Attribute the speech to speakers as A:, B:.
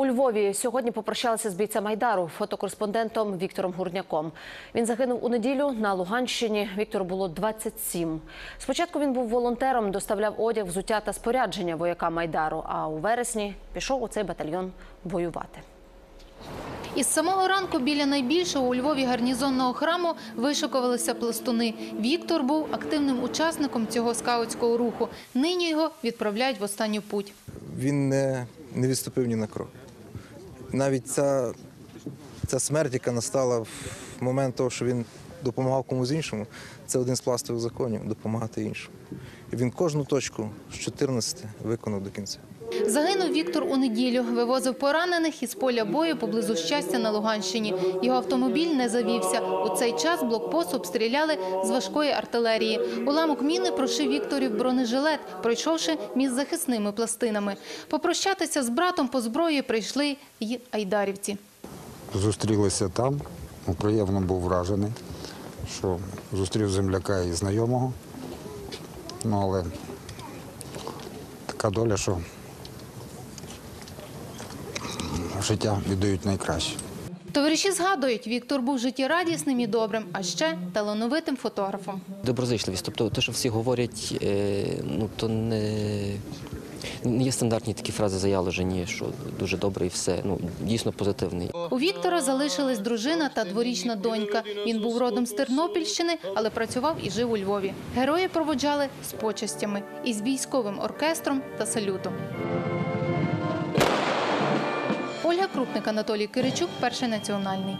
A: У Львові сьогодні попрощалися з бійцем Айдару, фотокореспондентом Віктором Гурняком. Він загинув у неділю на Луганщині. Віктору було 27. Спочатку він був волонтером, доставляв одяг, взуття та спорядження воякам Айдару. А у вересні пішов у цей батальйон воювати.
B: Із самого ранку біля найбільшого у Львові гарнізонного храму вишикувалися пластуни. Віктор був активним учасником цього скаутського руху. Нині його відправляють в останню путь.
C: він не, не відступив ні на крок. Навіть ця, ця смерть, яка настала в момент того, що він допомагав комусь іншому, це один з пластових законів допомагати іншому. І він кожну точку з 14 виконав до кінця.
B: Загинув Віктор у неділю. Вивозив поранених із поля бою поблизу щастя на Луганщині. Його автомобіль не завівся. У цей час блокпост обстріляли з важкої артилерії. Уламок міни прошив Вікторів бронежилет, пройшовши між захисними пластинами. Попрощатися з братом по зброї прийшли й айдарівці.
D: Зустрілися там. Ну, Приємно був вражений, що зустрів земляка і знайомого. Ну, але така доля, що життя віддають найкраще.
B: Товариші згадують, Віктор був життєрадісним і добрим, а ще талановитим фотографом.
E: Доброзичливість. Тобто, те, що всі говорять, е, ну то не, не є стандартні такі фрази заявлені, що дуже добре і все. Ну дійсно позитивний.
B: У Віктора залишились дружина та дворічна донька. Він був родом з Тернопільщини, але працював і жив у Львові. Герої проводжали з почестями із військовим оркестром та салютом. Ольга Крупник, Анатолій Киричук, перший національний.